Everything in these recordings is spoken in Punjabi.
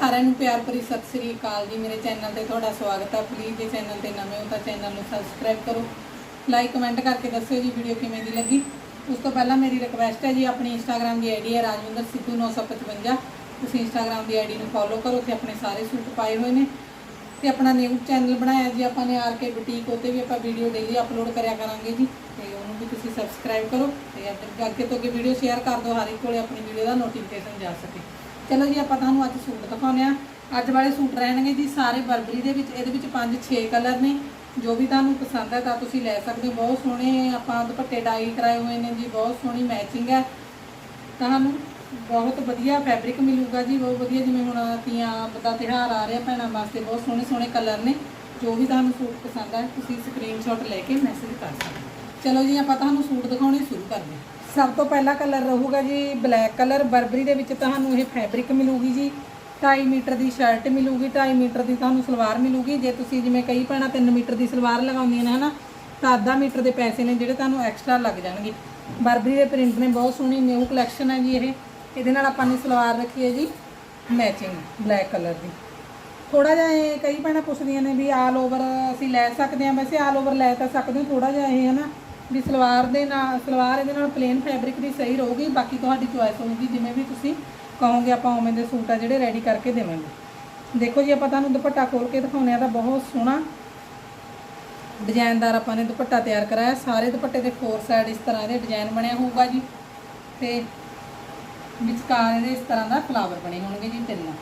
ਸਾਰਿਆਂ ਨੂੰ ਪਿਆਰ ਭਰੀ ਸਤਿ ਸ੍ਰੀ ਅਕਾਲ ਜੀ। ਮੇਰੇ ਚੈਨਲ ਤੇ ਤੁਹਾਡਾ ਸਵਾਗਤ ਹੈ ਪਲੀਜ਼ ਜੇ ਚੈਨਲ ਤੇ ਨਵੇਂ ਹੋ ਤਾਂ ਚੈਨਲ ਨੂੰ ਸਬਸਕ੍ਰਾਈਬ ਕਰੋ। ਲਾਈਕ ਕਮੈਂਟ ਕਰਕੇ ਦੱਸਿਓ ਜੀ ਵੀਡੀਓ ਕਿਵੇਂ ਦੀ ਲੱਗੀ। ਉਸ ਤੋਂ ਪਹਿਲਾਂ ਮੇਰੀ ਰਿਕਵੈਸਟ ਹੈ ਜੀ, ਆਪਣੀ ਇੰਸਟਾਗ੍ਰam ਦੀ ਆਈਡੀ ਹੈ ਰਾਜਵਿੰਦਰ ਸਿੱਧੂ 955 ਤੁਸੀਂ ਇੰਸਟਾਗ੍ਰam ਦੀ ਆਈਡੀ ਨੂੰ ਫੋਲੋ ਕਰੋ ਤੇ ਆਪਣੇ ਸਾਰੇ ਸੂਟ ਪਾਏ ਹੋਏ ਨੇ। ਤੇ ਆਪਣਾ ਨਿਊ ਚੈਨਲ ਬਣਾਇਆ ਜੀ ਆਪਾਂ ਨੇ ਆਰ ਕੇ ਬੁਟੀਕ ਉੱਤੇ ਵੀ ਆਪਾਂ ਵੀਡੀਓ ਡੇਲੀ ਅਪਲੋਡ ਕਰਿਆ ਕਰਾਂਗੇ ਜੀ। ਤੇ ਉਹਨੂੰ ਵੀ ਤੁਸੀਂ ਸਬਸਕ੍ਰਾਈਬ ਕਰੋ ਤੇ ਅੱਗੇ ਅੱਗੇ ਤੋਂ ਅੱਗੇ ਵੀਡੀਓ ਸ਼ੇਅਰ ਕਰ ਦਿਓ, ਹਰ ਇੱਕ ਕੋਲੇ ਆਪਣੀ ਵੀਡੀਓ ਦਾ ਨੋਟੀਫਿਕੇਸ਼ਨ ਜਾ ਸਕੇ। ਚਲੋ ਜੀ, ਆਪਾਂ ਤੁਹਾਨੂੰ ਅੱਜ ਸੂਟ ਦਿਖਾਉਂਦੇ ਆ ਅੱਜ ਵਾਲੇ ਸੂਟ ਰਹਿਣਗੇ ਜੀ ਸਾਰੇ ਬਰਬਰੀ ਦੇ ਵਿੱਚ, ਇਹਦੇ ਵਿੱਚ 5-6 ਕਲਰ ਨੇ। ਜੋ ਵੀ ਤੁਹਾਨੂੰ ਪਸੰਦ ਹੈ ਤਾਂ ਤੁਸੀਂ ਲੈ ਸਕਦੇ ਹੋ। ਬਹੁਤ ਸੋਹਣੇ ਆਪਾਂ ਦੁਪੱਟੇ ਡਾਈ ਕਰਾਏ ਹੋਏ ਨੇ ਜੀ, ਬਹੁਤ ਸੋਹਣੀ ਮੈਚਿੰਗ ਹੈ। ਤੁਹਾਨੂੰ ਬਹੁਤ ਵਧੀਆ ਫੈਬਰਿਕ ਮਿਲੂਗਾ ਜੀ, ਬਹੁਤ ਵਧੀਆ ਜਿਵੇਂ ਹੁਣ ਤੀਆਂ ਦਾ ਤਿਉਹਾਰ ਆ ਰਿਹਾ ਭੈਣਾਂ ਵਾਸਤੇ, ਬਹੁਤ ਸੋਹਣੇ ਸੋਹਣੇ ਕਲਰ ਨੇ। ਜੋ ਵੀ ਤੁਹਾਨੂੰ ਸੂਟ ਪਸੰਦ ਹੈ, ਤੁਸੀਂ ਸਕਰੀਨਸ਼ਾਟ ਲੈ ਕੇ ਮੈਸੇਜ ਕਰ ਸਕਦੇ ਚਲੋ ਜੀ, ਆਪਾਂ ਤੁਹਾਨੂੰ ਸੂਟ ਦਿਖਾਉਣੇ ਸ਼ੁਰੂ ਕਰਦੇ ਹਾਂ। ਸਭ ਤੋਂ ਪਹਿਲਾ ਕਲਰ ਰਹੂਗਾ ਜੀ ਬਲੈਕ ਕਲਰ। ਬਰਬਰੀ ਦੇ ਵਿੱਚ ਤੁਹਾਨੂੰ ਇਹ ਫੈਬਰਿਕ ਮਿਲੂਗੀ ਜੀ। 2.5 ਮੀਟਰ ਦੀ ਸ਼ਰਟ ਮਿਲੂਗੀ 2.5 ਮੀਟਰ ਦੀ ਤੁਹਾਨੂੰ ਸਲਵਾਰ ਮਿਲੂਗੀ। ਜੇ ਤੁਸੀਂ ਜਿਵੇਂ ਕਈ ਭੈਣਾਂ 3 ਮੀਟਰ ਦੀ ਸਲਵਾਰ ਲਗਾਉਂਦੀਆਂ ਨੇ, ਹਨਾ, ਤਾਂ ਅੱਧਾ ਮੀਟਰ ਦੇ ਪੈਸੇ ਨੇ ਜਿਹੜੇ ਤੁਹਾਨੂੰ ਐਕਸਟਰਾ ਲੱਗ ਜਾਣਗੇ। ਬਰਬਰੀ ਦੇ ਪ੍ਰਿੰਟ ਨੇ ਬਹੁਤ ਸੋਹਣੀ ਨਿਊ ਕਲੈਕਸ਼ਨ ਹੈ ਜੀ ਇਹ। ਇਹਦੇ ਨਾਲ ਆਪਾਂ ਨੇ ਸਲਵਾਰ ਰੱਖੀ ਹੈ ਜੀ ਮੈਚਿੰਗ ਬਲੈਕ ਕਲਰ ਦੀ। ਥੋੜਾ ਜਿਹਾ ਇਹ ਕਈ ਭੈਣਾਂ ਪੁੱਛਦੀਆਂ ਨੇ ਵੀ ਆਲ ਓਵਰ ਅਸੀਂ ਲੈ ਸਕਦੇ ਹਾਂ। ਵੈਸੇ ਆਲ ਓਵਰ ਲੈ ਤਾਂ ਸਕਦੇ ਹੋ ਥੋੜਾ ਜਿਹਾ ਇਹ ਹੈ ਨਾ ਵੀ ਸਲਵਾਰ ਦੇ ਨਾਲ, ਸਲਵਾਰ ਇਹਦੇ ਨਾਲ ਪਲੇਨ ਫੈਬਰਿਕ ਦੀ ਸਹੀ ਰਹੂਗੀ, ਬਾਕੀ ਤੁਹਾਡੀ ਚੁਆਇਸ ਹੋਊਗੀ, ਜਿਵੇਂ ਵੀ ਤੁਸੀਂ ਕਹੋਗੇ ਆਪਾਂ ਉਵੇਂ ਦੇ ਸੂਟ ਆ ਜਿਹੜੇ ਰੈਡੀ ਕਰਕੇ ਦੇਵਾਂਗੇ। ਦੇਖੋ ਜੀ, ਆਪਾਂ ਤੁਹਾਨੂੰ ਦੁਪੱਟਾ ਖੋਲ ਕੇ ਦਿਖਾਉਂਦੇ ਆ ਤਾਂ ਬਹੁਤ ਸੋਹਣਾ ਡਿਜ਼ਾਈਨਦਾਰ ਆਪਾਂ ਨੇ ਦੁਪੱਟਾ ਤਿਆਰ ਕਰਾਇਆ। ਸਾਰੇ ਦੁਪੱਟੇ ਦੇ ਫੋਰ ਸਾਈਡ ਇਸ ਤਰ੍ਹਾਂ ਦੇ ਡਿਜ਼ਾਈਨ ਬਣਿਆ ਹੋਊਗਾ ਜੀ। ਤੇ ਵਿਚਕਾਰ ਇਹਦੇ ਇਸ ਤਰ੍ਹਾਂ ਦਾ ਫਲਾਵਰ ਬਣੇ ਹੋਣਗੇ ਜੀ ਤਿੰਨ।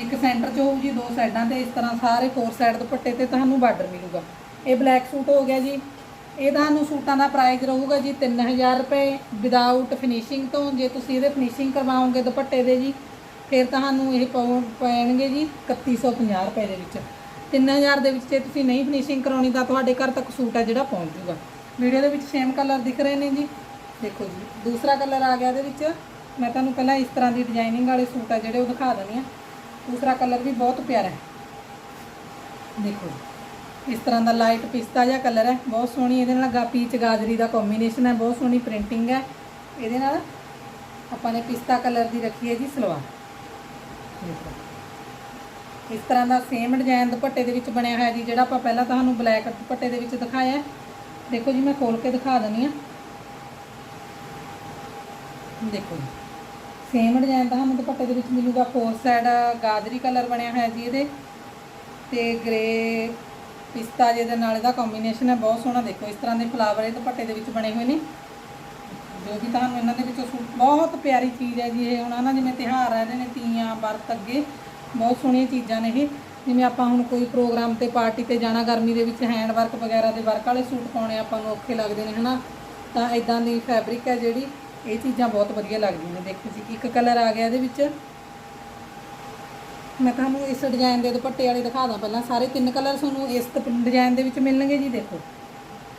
ਇੱਕ ਸੈਂਟਰ 'ਚ ਹੋਊ ਜੀ, ਦੋ ਸਾਈਡਾਂ ਤੇ ਇਸ ਤਰ੍ਹਾਂ ਸਾਰੇ ਫੋਰ ਸਾਈਡ ਦੁਪੱਟੇ ਤੇ ਤੁਹਾਨੂੰ ਬਾਰਡਰ ਮਿਲੂਗਾ। ਇਹ ਬਲੈਕ ਸੂਟ ਹੋ ਗਿਆ ਜੀ। ਇਹ ਤੁਹਾਨੂੰ ਸੂਟਾਂ ਦਾ ਪ੍ਰਾਈਸ ਰਹੂਗਾ ਜੀ 3000 ਰੁਪਏ ਵਿਦਆਊਟ ਫਿਨਿਸ਼ਿੰਗ ਤੋਂ। ਜੇ ਤੁਸੀਂ ਇਹਦੇ ਫਿਨਿਸ਼ਿੰਗ ਕਰਵਾਓਗੇ ਦੁਪੱਟੇ ਦੇ ਜੀ, ਫਿਰ ਤੁਹਾਨੂੰ ਇਹ ਪੈਣਗੇ ਜੀ 3150 ਰੁਪਏ ਦੇ ਵਿੱਚ। 3000 ਦੇ ਵਿੱਚ ਜੇ ਤੁਸੀਂ ਨਹੀਂ ਫਿਨਿਸ਼ਿੰਗ ਕਰਾਉਣੀ ਤਾਂ ਤੁਹਾਡੇ ਘਰ ਤੱਕ ਸੂਟ ਹੈ ਜਿਹੜਾ ਪਹੁੰਚ ਜੂਗਾ ਵੀਡੀਓ ਦੇ ਵਿੱਚ ਸੇਮ ਕਲਰ ਦਿਖ ਰਹੇ ਨੇ ਜੀ। ਦੇਖੋ ਜੀ, ਦੂਸਰਾ ਕਲਰ ਆ ਗਿਆ ਇਹਦੇ ਵਿੱਚ। ਮੈਂ ਤੁਹਾਨੂੰ ਪਹਿਲਾਂ ਇਸ ਤਰ੍ਹਾਂ ਦੀ ਡਿਜ਼ਾਈਨਿੰਗ ਵਾਲੇ ਸੂਟ ਆ ਜਿਹੜੇ ਉਹ ਦਿਖਾ ਦਿੰਦੀ ਆ ਦੂਸਰਾ ਕਲਰ ਵੀ ਬਹੁਤ ਪਿਆਰਾ ਹੈ। ਦੇਖੋ ਜੀ। ਇਸ ਤਰ੍ਹਾਂ ਦਾ ਲਾਈਟ ਪਿਸਤਾ ਜਿਹਾ ਕਲਰ ਹੈ। ਬਹੁਤ ਸੋਹਣੀ ਇਹਦੇ ਨਾਲ ਗਾ ਪੀਚ ਗਾਜਰੀ ਦਾ ਕੰਬੀਨੇਸ਼ਨ ਹੈ। ਬਹੁਤ ਸੋਹਣੀ ਪ੍ਰਿੰਟਿੰਗ ਹੈ। ਇਹਦੇ ਨਾਲ ਆਪਾਂ ਨੇ ਪਿਸਤਾ ਕਲਰ ਦੀ ਰੱਖੀ ਹੈ ਜੀ ਸਲਵਾਰ। ਦੇਖੋ ਇਸ ਤਰ੍ਹਾਂ ਦਾ ਸੇਮ ਡਿਜ਼ਾਈਨ ਦੁਪੱਟੇ ਦੇ ਵਿੱਚ ਬਣਿਆ ਹੋਇਆ ਜੀ, ਜਿਹੜਾ ਆਪਾਂ ਪਹਿਲਾਂ ਤੁਹਾਨੂੰ ਬਲੈਕ ਦੁਪੱਟੇ ਦੇ ਵਿੱਚ ਦਿਖਾਇਆ ਦੇਖੋ ਜੀ, ਮੈਂ ਖੋਲ ਕੇ ਦਿਖਾ ਦਿੰਦੀ ਆ ਦੇਖੋ ਜੀ। ਸੇਮ ਡਿਜ਼ਾਈਨ ਤੁਹਾਨੂੰ ਦੁਪੱਟੇ ਦੇ ਵਿੱਚ ਮਿਲੂਗਾ। ਫੋਰ ਸਾਈਡ ਗਾਜਰੀ ਕਲਰ ਬਣਿਆ ਹੋਇਆ ਜੀ ਇਹਦੇ। ਤੇ ਗ੍ਰੇ ਪਿਸਤਾ ਜਿਹਦੇ ਨਾਲ ਇਹਦਾ ਕੰਬੀਨੇਸ਼ਨ ਹੈ, ਬਹੁਤ ਸੋਹਣਾ ਦੇਖੋ, ਇਸ ਤਰ੍ਹਾਂ ਦੇ ਫਲਾਵਰ ਇਹ ਦੁਪੱਟੇ ਦੇ ਵਿੱਚ ਬਣੇ ਹੋਏ ਨੇ। ਜੋ ਵੀ ਤੁਹਾਨੂੰ ਇਹਨਾਂ ਦੇ ਵਿੱਚੋਂ ਸੂਟ ਬਹੁਤ ਪਿਆਰੀ ਚੀਜ਼ ਹੈ ਜੀ ਇਹ। ਹੁਣ ਨਾ ਜਿਵੇਂ ਤਿਉਹਾਰ ਆ ਰਹੇ ਨੇ, ਤੀਆਂ ਵਰਤ ਅੱਗੇ, ਬਹੁਤ ਸੋਹਣੀਆਂ ਚੀਜ਼ਾਂ ਨੇ ਇਹ। ਜਿਵੇਂ ਆਪਾਂ ਹੁਣ ਕੋਈ ਪ੍ਰੋਗਰਾਮ ਤੇ ਪਾਰਟੀ ਤੇ ਜਾਣਾ, ਗਰਮੀ ਦੇ ਵਿੱਚ ਹੈਂਡ ਵਰਕ ਵਗੈਰਾ ਦੇ ਵਰਕ ਵਾਲੇ ਸੂਟ ਪਾਉਣੇ ਆਪਾਂ ਨੂੰ ਔਖੇ ਲੱਗਦੇ ਨੇ, ਹਨਾ? ਤਾਂ ਇਦਾਂ ਦੀ ਫੈਬਰਿਕ ਹੈ ਜਿਹੜੀ, ਇਹ ਚੀਜ਼ਾਂ ਬਹੁਤ ਵਧੀਆ ਲੱਗਦੀਆਂ ਨੇ। ਦੇਖੋ ਜੀ, ਇੱਕ ਕਲਰ ਆ ਗਿਆ ਇਹਦੇ ਵਿੱਚ। ਮੈਂ ਤੁਹਾਨੂੰ ਇਸ ਡਿਜ਼ਾਈਨ ਦੇ ਦੁਪੱਟੇ ਵਾਲੇ ਦਿਖਾ ਦਾਂ ਪਹਿਲਾਂ, ਸਾਰੇ ਤਿੰਨ ਕਲਰ ਤੁਹਾਨੂੰ ਇਸ ਡਿਜ਼ਾਈਨ ਦੇ ਵਿੱਚ ਮਿਲਣਗੇ ਜੀ, ਦੇਖੋ।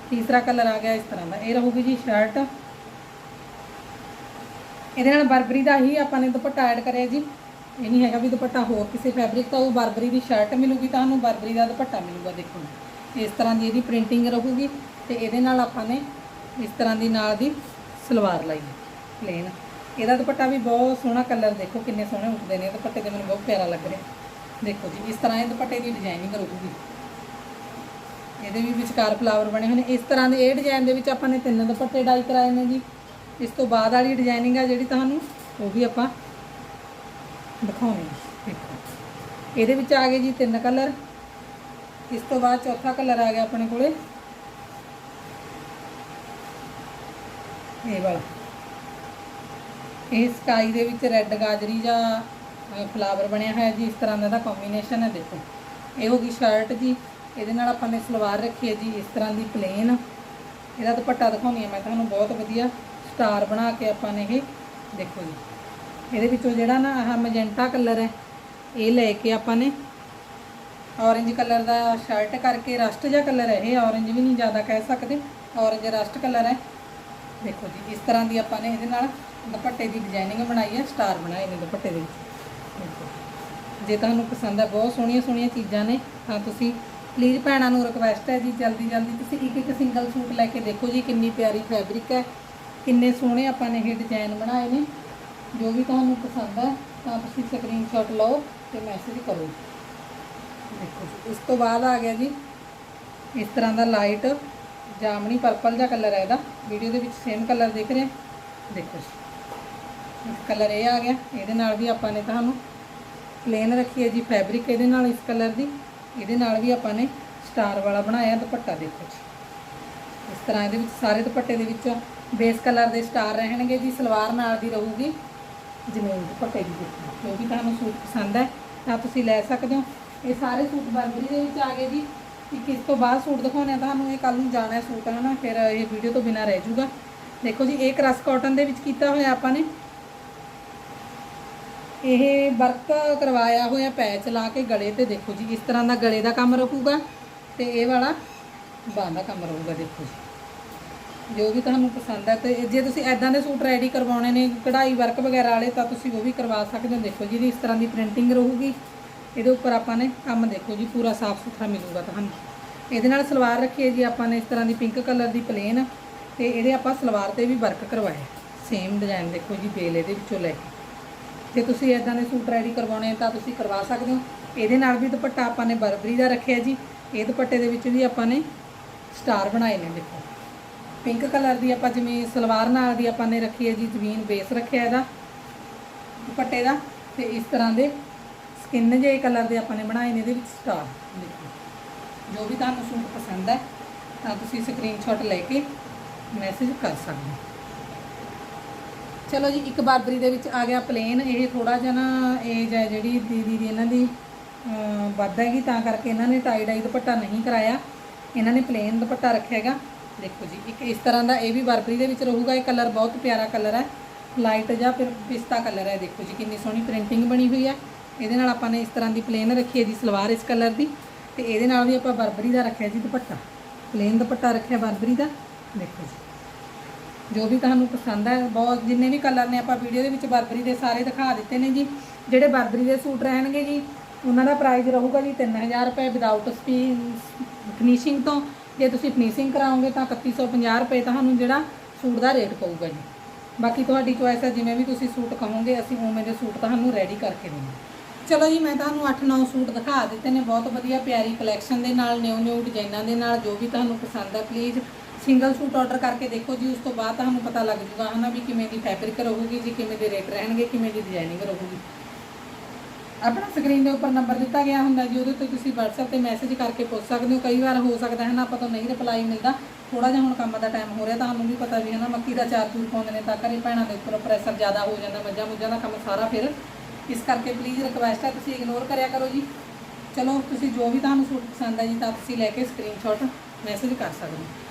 ਤੀਸਰਾ ਕਲਰ ਆ ਗਿਆ ਇਸ ਤਰ੍ਹਾਂ ਦਾ। ਇਹ ਰਹੂਗੀ ਜੀ ਸ਼ਰਟ ਇਹਦੇ ਨਾਲ ਬਰਬਰੀ ਦਾ ਹੀ ਆਪਾਂ ਨੇ ਦੁਪੱਟਾ ਐਡ ਕਰਿਆ ਜੀ। ਇਹ ਨਹੀਂ ਹੈਗਾ ਵੀ ਦੁਪੱਟਾ ਹੋਰ ਕਿਸੇ ਫੈਬਰਿਕ ਦਾ ਉਹ ਬਰਬਰੀ ਦੀ ਸ਼ਰਟ ਮਿਲੂਗੀ ਤੁਹਾਨੂੰ ਬਰਬਰੀ ਦਾ ਦੁਪੱਟਾ ਮਿਲੂਗਾ, ਦੇਖੋ। ਇਸ ਤਰ੍ਹਾਂ ਦੀ ਇਹਦੀ ਪ੍ਰਿੰਟਿੰਗ ਰਹੂਗੀ ਤੇ ਇਹਦੇ ਨਾਲ ਆਪਾਂ ਨੇ ਇਸ ਤਰ੍ਹਾਂ ਦੀ ਨਾਲ ਦੀ ਸਲਵਾਰ ਲਈ ਪਲੇਨ ਇਹਦਾ ਦੁਪੱਟਾ ਵੀ ਬਹੁਤ ਸੋਹਣਾ ਕਲਰ ਦੇਖੋ ਕਿੰਨੇ ਸੋਹਣੇ ਉੱਠਦੇ ਨੇ ਦੁਪੱਟੇ ਤੇ ਮੈਨੂੰ ਬਹੁਤ ਪਿਆਰਾ ਲੱਗ ਰਿਹਾ। ਦੇਖੋ ਜੀ, ਇਸ ਤਰ੍ਹਾਂ ਇਹ ਦੁਪੱਟੇ ਦੀ ਡਿਜ਼ਾਈਨਿੰਗ ਰਹੂਗੀ ਇਹਦੇ ਵੀ ਵਿਚਕਾਰ ਫਲਾਵਰ ਬਣੇ ਹੋਏ ਨੇ। ਇਸ ਤਰ੍ਹਾਂ ਦੇ, ਇਹ ਡਿਜ਼ਾਈਨ ਦੇ ਵਿੱਚ ਆਪਾਂ ਨੇ ਤਿੰਨ ਦੁਪੱਟੇ ਡਾਈ ਕਰਾਏ ਨੇ ਜੀ। ਇਸ ਤੋਂ ਬਾਅਦ ਵਾਲੀ ਡਿਜ਼ਾਈਨਿੰਗ ਆ ਜਿਹੜੀ ਤੁਹਾਨੂੰ, ਉਹ ਵੀ ਆਪਾਂ ਦਿਖਾਉਣੀ ਦੇਖੋ। ਇਹਦੇ ਵਿੱਚ ਆ ਗਏ ਜੀ ਤਿੰਨ ਕਲਰ ਇਸ ਤੋਂ ਬਾਅਦ ਚੌਥਾ ਕਲਰ ਆ ਗਿਆ ਆਪਣੇ ਕੋਲੇ। ਇਹ ਵਾਲਾ। ਇਹ ਸਕਾਈ ਦੇ ਵਿੱਚ ਰੈੱਡ ਗਾਜਰੀ ਜਾਂ ਫਲਾਵਰ ਬਣਿਆ ਹੋਇਆ ਜੀ, ਇਸ ਤਰ੍ਹਾਂ ਦਾ ਇਹਦਾ ਕੰਬੀਨੇਸ਼ਨ ਹੈ ਦੇਖੋ। ਇਹ ਹੋ ਗਈ ਸ਼ਰਟ ਜੀ। ਇਹਦੇ ਨਾਲ ਆਪਾਂ ਨੇ ਸਲਵਾਰ ਰੱਖੀ ਹੈ ਜੀ, ਇਸ ਤਰ੍ਹਾਂ ਦੀ ਪਲੇਨ ਇਹਦਾ ਦੁਪੱਟਾ ਦਿਖਾਉਣੀ ਹੈ ਮੈਂ ਤੁਹਾਨੂੰ, ਬਹੁਤ ਵਧੀਆ ਸਟਾਰ ਬਣਾ ਕੇ ਆਪਾਂ ਨੇ ਇਹ ਦੇਖੋ ਜੀ। ਇਹਦੇ ਵਿੱਚੋਂ ਜਿਹੜਾ ਨਾ ਆਹ ਮੈਜੈਂਟਾ ਕਲਰ ਹੈ, ਇਹ ਲੈ ਕੇ ਆਪਾਂ ਨੇ ਔਰੇਂਜ ਕਲਰ ਦਾ ਸ਼ਰਟ ਕਰਕੇ ਰਸਟ ਜਿਹਾ ਕਲਰ ਹੈ ਇਹ। ਔਰੇਂਜ ਵੀ ਨਹੀਂ ਜ਼ਿਆਦਾ ਕਹਿ ਸਕਦੇ ਔਰੇਂਜ ਰਸਟ ਕਲਰ ਹੈ। ਦੇਖੋ ਜੀ, ਇਸ ਤਰ੍ਹਾਂ ਦੀ ਆਪਾਂ ਨੇ ਇਹਦੇ ਨਾਲ ਦੁਪੱਟੇ ਦੀ ਡਿਜ਼ਾਈਨਿੰਗ ਬਣਾਈ ਹੈ ਸਟਾਰ ਬਣਾਏ ਨੇ ਦੁਪੱਟੇ ਦੇ ਵਿੱਚ। ਦੇਖੋ ਜੇ ਤੁਹਾਨੂੰ ਪਸੰਦ ਹੈ ਬਹੁਤ ਸੋਹਣੀਆਂ ਸੋਹਣੀਆਂ ਚੀਜ਼ਾਂ ਨੇ, ਤਾਂ ਤੁਸੀਂ ਪਲੀਜ਼ ਭੈਣਾਂ ਨੂੰ ਰਿਕਵੈਸਟ ਹੈ ਜੀ, ਜਲਦੀ ਜਲਦੀ ਤੁਸੀਂ ਇੱਕ ਇੱਕ ਸਿੰਗਲ ਸੂਟ ਲੈ ਕੇ ਦੇਖੋ ਜੀ, ਕਿੰਨੀ ਪਿਆਰੀ ਫੈਬਰਿਕ ਹੈ, ਕਿੰਨੇ ਸੋਹਣੇ ਆਪਾਂ ਨੇ ਇਹ ਡਿਜ਼ਾਈਨ ਬਣਾਏ ਨੇ। ਜੋ ਵੀ ਤੁਹਾਨੂੰ ਪਸੰਦ ਹੈ ਤਾਂ ਤੁਸੀਂ ਤੁਸੀਂ ਸਕਰੀਨਸ਼ਾਟ ਲਓ ਤੇ ਮੈਸੇਜ ਕਰੋ। ਦੇਖੋ ਜੀ। ਇਸ ਤੋਂ ਬਾਅਦ ਆ ਗਿਆ ਜੀ, ਇਸ ਤਰ੍ਹਾਂ ਦਾ ਲਾਈਟ ਜਾਮਣੀ ਪਰਪਲ ਜਿਹਾ ਕਲਰ ਹੈ ਇਹਦਾ। ਵੀਡੀਓ ਦੇ ਵਿੱਚ ਸੇਮ ਕਲਰ ਦੇਖ ਰਹੇ। ਦੇਖੋ ਜੀ। ਕਲਰ ਇਹ ਆ ਗਿਆ। ਇਹਦੇ ਨਾਲ ਵੀ ਆਪਾਂ ਨੇ ਤੁਹਾਨੂੰ ਪਲੇਨ ਰੱਖੀ ਹੈ ਜੀ ਫੈਬਰਿਕ ਇਹਦੇ ਨਾਲ ਇਸ ਕਲਰ ਦੀ। ਇਹਦੇ ਨਾਲ ਵੀ ਆਪਾਂ ਨੇ ਸਟਾਰ ਵਾਲਾ ਬਣਾਇਆ ਦੁਪੱਟਾ ਦੇਖੋ ਜੀ। ਇਸ ਤਰ੍ਹਾਂ ਇਹਦੇ ਵਿੱਚ ਸਾਰੇ ਦੁਪੱਟੇ ਦੇ ਵਿੱਚ ਬੇਸ ਕਲਰ ਦੇ ਸਟਾਰ ਰਹਿਣਗੇ ਜੀ। ਸਲਵਾਰ ਨਾਲ ਦੀ ਰਹੂਗੀ ਜ਼ਮੀਨ ਦੁਪੱਟੇ ਦੀ ਦੇਖੋ। ਜੋ ਵੀ ਤੁਹਾਨੂੰ ਸੂਟ ਪਸੰਦ ਹੈ, ਤਾਂ ਤੁਸੀਂ ਲੈ ਸਕਦੇ ਹੋ। ਇਹ ਸਾਰੇ ਸੂਟ ਬਰਬਰੀ ਦੇ ਵਿੱਚ ਆ ਗਏ ਜੀ। ਇੱਕ ਇਸ ਤੋਂ ਬਾਅਦ ਸੂਟ ਦਿਖਾਉਣੇ ਆ ਤੁਹਾਨੂੰ ਇਹ ਕੱਲ ਨੂੰ ਜਾਣਾ ਸੂਟ ਹੈ ਨਾ ਫਿਰ ਇਹ ਵੀਡੀਓ ਤੋਂ ਬਿਨਾ ਰਹਿ ਜਾਊਗਾ ਦੇਖੋ ਜੀ, ਇਹ ਕ੍ਰਸ ਕਾਟਨ ਦੇ ਵਿੱਚ ਕੀਤਾ ਹੋਇਆ ਆਪਾਂ ਨੇ। ਇਹ ਵਰਕ ਕਰਵਾਇਆ ਹੋਇਆ ਪੈਚ ਲਾ ਕੇ ਗਲੇ ਤੇ ਦੇਖੋ ਜੀ, ਇਸ ਤਰ੍ਹਾਂ ਦਾ ਗਲੇ ਦਾ ਕੰਮ ਰਹੂਗਾ ਤੇ ਇਹ ਵਾਲਾ ਬਾਹਾਂ ਦਾ ਕੰਮ ਰਹੂਗਾ, ਦੇਖੋ ਜੀ। ਜੋ ਵੀ ਤੁਹਾਨੂੰ ਪਸੰਦ ਹੈ ਤੇ ਜੇ ਤੁਸੀਂ ਐਦਾਂ ਦੇ ਸੂਟ ਰੈਡੀ ਕਰਵਾਉਣੇ ਨੇ, ਕਢਾਈ, ਵਰਕ ਵਗੈਰਾ ਵਾਲੇ, ਤਾਂ ਤੁਸੀਂ ਉਹ ਵੀ ਕਰਵਾ ਸਕਦੇ ਹੋ। ਦੇਖੋ ਜੀ, ਇਹਦੀ ਇਸ ਤਰ੍ਹਾਂ ਦੀ ਪ੍ਰਿੰਟਿੰਗ ਰਹੂਗੀ। ਇਹਦੇ ਉੱਪਰ ਆਪਾਂ ਨੇ ਕੰਮ ਦੇਖੋ ਜੀ, ਪੂਰਾ ਸਾਫ਼ ਸੁਥਰਾ ਮਿਲੂਗਾ ਤੁਹਾਨੂੰ। ਇਹਦੇ ਨਾਲ ਸਲਵਾਰ ਰੱਖੀ ਹੈ ਜੀ ਆਪਾਂ ਨੇ, ਇਸ ਤਰ੍ਹਾਂ ਦੀ ਪਿੰਕ ਕਲਰ ਦੀ ਪਲੇਨ ਤੇ ਇਹਦੇ ਆਪਾਂ ਸਲਵਾਰ ਤੇ ਵੀ ਵਰਕ ਕਰਵਾਇਆ। ਸੇਮ ਡਿਜ਼ਾਈਨ ਦੇਖੋ ਜੀ, ਬੇਲ ਇਹਦੇ ਵਿੱਚੋਂ ਲੈ ਕੇ। ਜੇ ਤੁਸੀਂ ਇਦਾਂ ਦੇ ਸੂਟ ਰੈਡੀ ਕਰਵਾਉਣੇ ਤਾਂ ਤੁਸੀਂ ਕਰਵਾ ਸਕਦੇ ਹੋ। ਇਹਦੇ ਨਾਲ ਵੀ ਦੁਪੱਟਾ ਆਪਾਂ ਨੇ ਬਰਬਰੀ ਦਾ ਰੱਖਿਆ ਜੀ। ਇਹ ਦੁਪੱਟੇ ਦੇ ਵਿੱਚ ਵੀ ਆਪਾਂ ਨੇ ਸਟਾਰ ਬਣਾਏ ਨੇ ਦੇਖੋ। ਪਿੰਕ ਕਲਰ ਦੀ ਆਪਾਂ ਜਿਵੇਂ ਸਲਵਾਰ ਨਾਲ ਦੀ ਆਪਾਂ ਨੇ ਰੱਖੀ ਹੈ ਜੀ, ਜ਼ਮੀਨ ਬੇਸ ਰੱਖਿਆ ਇਹਦਾ, ਦੁਪੱਟੇ ਦਾ। ਤੇ ਇਸ ਤਰ੍ਹਾਂ ਦੇ ਸਕਿਨ ਜੇ ਕਲਰ ਦੇ ਆਪਾਂ ਨੇ ਬਣਾਏ ਨੇ ਇਹਦੇ ਵਿੱਚ ਸਟਾਰ ਦੇਖੋ। ਜੋ ਵੀ ਤੁਹਾਨੂੰ ਸੂਟ ਪਸੰਦ ਹੈ ਤਾਂ ਤੁਸੀਂ ਸਕਰੀਨਸ਼ਾਟ ਲੈ ਕੇ ਮੈਸੇਜ ਕਰ ਸਕਦੇ ਹੋ। ਚਲੋ ਜੀ, ਇੱਕ ਬਾਰਬਰੀ ਦੇ ਵਿੱਚ ਆ ਗਿਆ ਪਲੇਨ ਇਹ ਥੋੜਾ ਜਿਹਾ ਨਾ ਏਜ ਹੈ ਜਿਹੜੀ ਦੀਦੀ ਦੀ ਇਹਨਾਂ ਦੀ ਵੱਧ ਹੈਗੀ, ਤਾਂ ਕਰਕੇ ਇਹਨਾਂ ਨੇ ਟਾਈ ਡਾਈ ਦੁਪੱਟਾ ਨਹੀਂ ਕਰਾਇਆ। ਇਹਨਾਂ ਨੇ ਪਲੇਨ ਦੁਪੱਟਾ ਰੱਖਿਆ ਹੈਗਾ। ਦੇਖੋ ਜੀ, ਇੱਕ ਇਸ ਤਰ੍ਹਾਂ ਦਾ ਇਹ ਵੀ ਬਾਰਬਰੀ ਦੇ ਵਿੱਚ ਰਹੂਗਾ, ਇਹ ਕਲਰ ਬਹੁਤ ਪਿਆਰਾ ਕਲਰ ਹੈ। ਲਾਈਟ ਜਾਂ ਫਿਰ ਪਿਸਤਾ ਕਲਰ ਹੈ। ਦੇਖੋ ਜੀ, ਕਿੰਨੀ ਸੋਹਣੀ ਪ੍ਰਿੰਟਿੰਗ ਬਣੀ ਹੋਈ ਹੈ। ਇਹਦੇ ਨਾਲ ਆਪਾਂ ਨੇ ਇਸ ਤਰ੍ਹਾਂ ਦੀ ਪਲੇਨ ਰੱਖੀ ਹੈ ਜੀ, ਸਲਵਾਰ ਇਸ ਕਲਰ ਦੀ। ਤੇ ਇਹਦੇ ਨਾਲ ਵੀ ਆਪਾਂ ਬਾਰਬਰੀ ਦਾ ਰੱਖਿਆ ਜੀ ਦੁਪੱਟਾ। ਪਲੇਨ ਦੁਪੱਟਾ ਰੱਖਿਆ ਬਾਰਬਰੀ ਦਾ। ਦੇਖੋ ਜੀ। ਜੋ ਵੀ ਤੁਹਾਨੂੰ ਪਸੰਦ ਹੈ ਬਹੁਤ ਜਿੰਨੇ ਵੀ ਕਲਰ ਨੇ ਆਪਾਂ ਵੀਡੀਓ ਦੇ ਵਿੱਚ ਬਰਬਰੀ ਦੇ ਸਾਰੇ ਦਿਖਾ ਦਿੱਤੇ ਨੇ ਜੀ। ਜਿਹੜੇ ਬਰਬਰੀ ਦੇ ਸੂਟ ਰਹਿਣਗੇ ਜੀ, ਉਹਨਾਂ ਦਾ ਪ੍ਰਾਈਸ ਰਹੂਗਾ ਜੀ 3000 ਰੁਪਏ ਵਿਦਆਊਟ ਫਿਨਿਸ਼ਿੰਗ ਤੋਂ। ਜੇ ਤੁਸੀਂ ਫਿਨਿਸ਼ਿੰਗ ਕਰਾਓਗੇ ਤਾਂ 3150 ਰੁਪਏ ਤੁਹਾਨੂੰ ਜਿਹੜਾ ਸੂਟ ਦਾ ਰੇਟ ਪਊਗਾ ਜੀ। ਬਾਕੀ ਤੁਹਾਡੀ ਚੋਇਸ ਹੈ ਜਿਵੇਂ ਵੀ ਤੁਸੀਂ ਸੂਟ ਕਹੋਗੇ, ਅਸੀਂ ਉਵੇਂ ਦੇ ਸੂਟ ਤੁਹਾਨੂੰ ਰੈਡੀ ਕਰਕੇ ਦੇਵਾਂਗੇ ਚਲੋ ਜੀ, ਮੈਂ ਤੁਹਾਨੂੰ 8-9 ਸੂਟ ਦਿਖਾ ਦਿੱਤੇ ਨੇ, ਬਹੁਤ ਵਧੀਆ ਪਿਆਰੀ ਕਲੈਕਸ਼ਨ ਦੇ ਨਾਲ ਨਿਊ ਨਿਊ ਡਿਜ਼ਾਈਨਾਂ ਦੇ ਨਾਲ, ਜੋ ਵੀ ਤੁਹਾਨੂੰ ਪਸੰਦ ਹੈ ਪਲੀਜ਼ ਸਿੰਗਲ ਸੂਟ ਆਰਡਰ ਕਰਕੇ ਦੇਖੋ ਜੀ, ਉਸ ਤੋਂ ਬਾਅਦ ਤੁਹਾਨੂੰ ਪਤਾ ਲੱਗ ਜੂਗਾ ਹਨਾ ਵੀ ਕਿਵੇਂ ਦੀ ਫੈਬਰਿਕ ਰਹੂਗੀ ਜੀ, ਕਿਵੇਂ ਦੇ ਰੇਟ ਰਹਿਣਗੇ, ਕਿਵੇਂ ਦੀ ਡਿਜ਼ਾਈਨਿੰਗ ਰਹੂਗੀ। ਆਪਣਾ ਸਕਰੀਨ ਦੇ ਉੱਪਰ ਨੰਬਰ ਦਿੱਤਾ ਗਿਆ ਹੁੰਦਾ ਜੀ, ਉਹਦੇ ਤੇ ਤੁਸੀਂ WhatsApp ਤੇ ਮੈਸੇਜ ਕਰਕੇ ਪੁੱਛ ਸਕਦੇ ਹੋ। ਕਈ ਵਾਰ ਹੋ ਸਕਦਾ ਹੈ ਨਾ, ਆਪਾਂ ਤੋਂ ਨਹੀਂ ਰਿਪਲਾਈ ਮਿਲਦਾ। ਥੋੜਾ ਜਿਹਾ ਹੁਣ ਕੰਮ ਦਾ ਟਾਈਮ ਹੋ ਰਿਹਾ, ਤੁਹਾਨੂੰ ਵੀ ਪਤਾ ਵੀ ਹੈ ਨਾ, ਮੱਕੀ ਦਾ ਚਾਰ ਚੂਰ ਪਾਉਂਦੇ ਨੇ ਤਾਂ ਘਰੇ ਭੈਣਾਂ ਦੇ ਉੱਪਰ ਪ੍ਰੈਸ਼ਰ ਜ਼ਿਆਦਾ ਹੋ ਜਾਂਦਾ, ਮੱਝਾਂ ਮੁੱਝਾਂ ਦਾ ਕੰਮ ਸਾਰਾ ਫਿਰ। ਇਸ ਕਰਕੇ ਪਲੀਜ਼ ਰਿਕਵੈਸਟ ਹੈ, ਤੁਸੀਂ ਇਗਨੋਰ ਕਰਿਆ ਕਰੋ ਜੀ। ਚਲੋ, ਤੁਸੀਂ ਜੋ ਵੀ ਤੁਹਾਨੂੰ ਸੂਟ ਪਸੰਦ ਹੈ ਜੀ, ਤਾਂ ਤੁਸੀਂ ਲੈ ਕੇ ਸਕਰੀਨਸ਼ਾਟ ਮੈਸੇਜ ਕਰ ਸਕਦੇ ਹੋ।